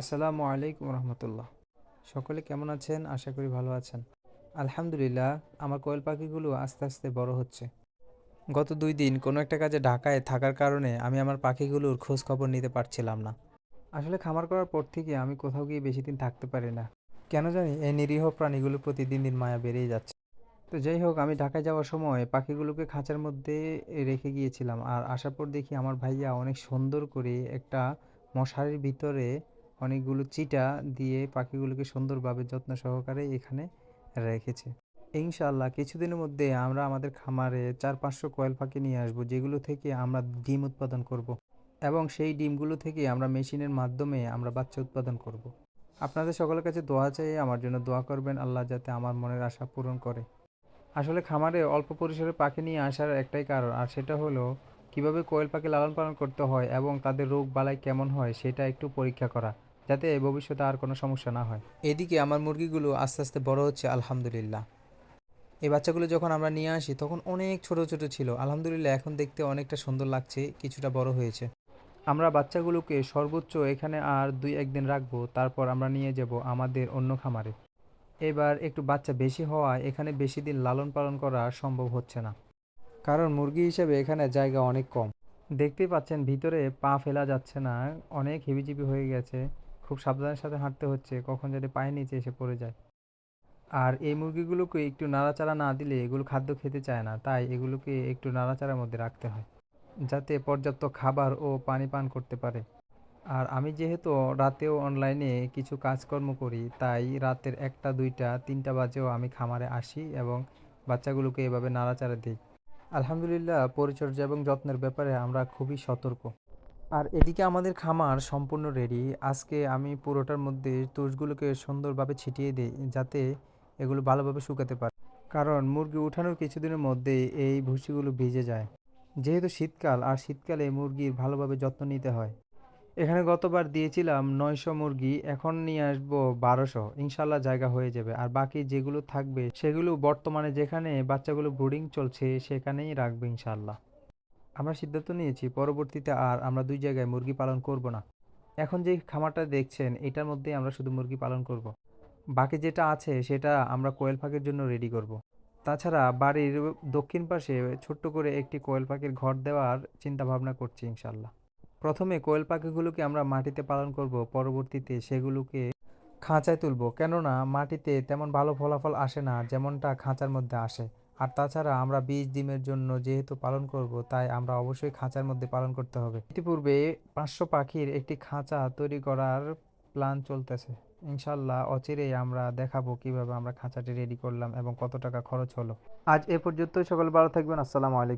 আসসালামু আলাইকুম রহমতুল্লাহ। সকলে কেমন আছেন? আশা করি ভালো আছেন। আলহামদুলিল্লাহ, আমার কোয়েল পাখিগুলো আস্তে আস্তে বড় হচ্ছে। গত দুই দিন কোনো একটা কাজে ঢাকায় থাকার কারণে আমি আমার পাখিগুলোর খোঁজ খবর নিতে পারছিলাম না। আসলে খামার করার পর থেকে আমি কোথাও গিয়ে বেশি দিন থাকতে পারি না। কেন জানি এই নিরীহ প্রাণীগুলো প্রতিদিন দিন মায়া বেড়েই যাচ্ছে। তো যাই হোক, আমি ঢাকায় যাওয়ার সময় পাখিগুলোকে খাঁচার মধ্যে রেখে গিয়েছিলাম। আর আসার পর দেখি আমার ভাইয়া অনেক সুন্দর করে একটা মশারির ভিতরে অনেকগুলো চিটা দিয়ে পাখিগুলোকে সুন্দরভাবে যত্ন সহকারে এখানে রেখেছে ইনশাআল্লাহ কিছুদিনের মধ্যে আমরা আমাদের খামারে চার পাঁচশো কয়েল পাখি নিয়ে আসব, যেগুলো থেকে আমরা ডিম উৎপাদন করব। এবং সেই ডিমগুলো থেকে আমরা মেশিনের মাধ্যমে আমরা বাচ্চা উৎপাদন করব। আপনাদের সকলের কাছে দোয়া চাই, আমার জন্য দোয়া করবেন, আল্লাহ যাতে আমার মনের আশা পূরণ করে আসলে খামারে অল্প পরিসরে পাখি নিয়ে আসার একটাই কারণ, আর সেটা হলো কীভাবে কোয়েল পাখি লালন পালন করতে হয় এবং তাদের রোগ বালাই কেমন হয় সেটা একটু পরীক্ষা করা যাতে ভবিষ্যতে আর কোনো সমস্যা না হয়। এদিকে আমার মুরগিগুলো আস্তে আস্তে বড় হচ্ছে আলহামদুলিল্লাহ। এই বাচ্চাগুলো যখন আমরা নিয়ে আসি তখন অনেক ছোট ছোট ছিল। আলহামদুলিল্লাহ এখন দেখতে অনেকটা সুন্দর লাগছে কিছুটা বড় হয়েছে। আমরা বাচ্চাগুলোকে সর্বোচ্চ এখানে আর দুই একদিন রাখব তারপর আমরা নিয়ে যাব আমাদের অন্য খামারে। এবার একটু বাচ্চা বেশি হওয়ায় এখানে বেশি দিন লালন পালন করা সম্ভব হচ্ছে না। কারণ মুরগি হিসেবে এখানে জায়গা অনেক কম। দেখতেই পাচ্ছেন ভিতরে পা ফেলা যাচ্ছে না অনেক হিবিজিবি হয়ে গেছে। খুব সাবধানের সাথে হাঁটতে হচ্ছে, কখন যাতে পায়ের নিচে এসে পড়ে যায়। আর এই মুরগিগুলোকে একটু নাড়াচাড়া না দিলে এগুলো খাদ্য খেতে চায় না, তাই এগুলোকে একটু নাড়াচাড়ার মধ্যে রাখতে হয়, যাতে পর্যাপ্ত খাবার ও পানি পান করতে পারে। আর আমি যেহেতু রাতেও অনলাইনে কিছু কাজকর্ম করি, তাই রাতের একটা, দুইটা, তিনটা বাজেও আমি খামারে আসি এবং বাচ্চাগুলোকে এভাবে নাড়াচাড়া দিই। আলহামদুলিল্লাহ, পরিচর্যা এবং যত্নের ব্যাপারে আমরা খুবই সতর্ক। আর এদিকে আমাদের খামার সম্পূর্ণ রেডি আজকে আমি পুরোটার মধ্যে তুষগুলোকে সুন্দরভাবে ছিটিয়ে দিই, যাতে এগুলো ভালোভাবে শুকাতে পারে। কারণ মুরগি উঠানোর কিছুদিনের মধ্যেই এই ভুসিগুলো ভিজে যায়। যেহেতু শীতকাল, আর শীতকালে মুরগির ভালোভাবে যত্ন নিতে হয়। এখানে গতবার দিয়েছিলাম নয়শো মুরগি, এখন নিয়ে আসব বারোশো। ইনশাল্লাহ জায়গা হয়ে যাবে। আর বাকি যেগুলো থাকবে, সেগুলো বর্তমানে যেখানে বাচ্চাগুলো ব্রুডিং চলছে, সেখানেই রাখবে ইনশাল্লাহ আমরা সিদ্ধান্ত নিয়েছি, পরবর্তীতে আর আমরা দুই জায়গায় মুরগি পালন করব না এখন যে খামারটা দেখছেন, এটার মধ্যেই আমরা শুধু মুরগি পালন করব। বাকি যেটা আছে, সেটা আমরা কোয়েল পাখির জন্য রেডি করব। তাছাড়া বাড়ির দক্ষিণ পাশে ছোট্ট করে একটি কোয়েল পাখির ঘর দেওয়ার চিন্তা ভাবনা করছি ইনশাল্লাহ প্রথমে কোয়েল পাখিগুলোকে আমরা মাটিতে পালন করব, পরবর্তীতে সেগুলোকে খাঁচায় তুলব কেননা মাটিতে তেমন ভালো ফলাফল আসে না, যেমনটা খাঁচার মধ্যে আসে আর তাছাড়া আমরা বিশ ডিমের জন্য যেহেতু পালন করব, তাই আমরা অবশ্যই খাঁচার মধ্যে পালন করতে হবে। ইতিপূর্বে পাঁচশো পাখির একটি খাঁচা তৈরি করার প্ল্যান চলতেছে। ইনশাল্লাহ অচিরেই আমরা দেখাবো কীভাবে আমরা খাঁচাটি রেডি করলাম এবং কত টাকা খরচ হলো। আজ এ পর্যন্তই, সকল ভালো থাকবেন, আসসালামু আলাইকুম।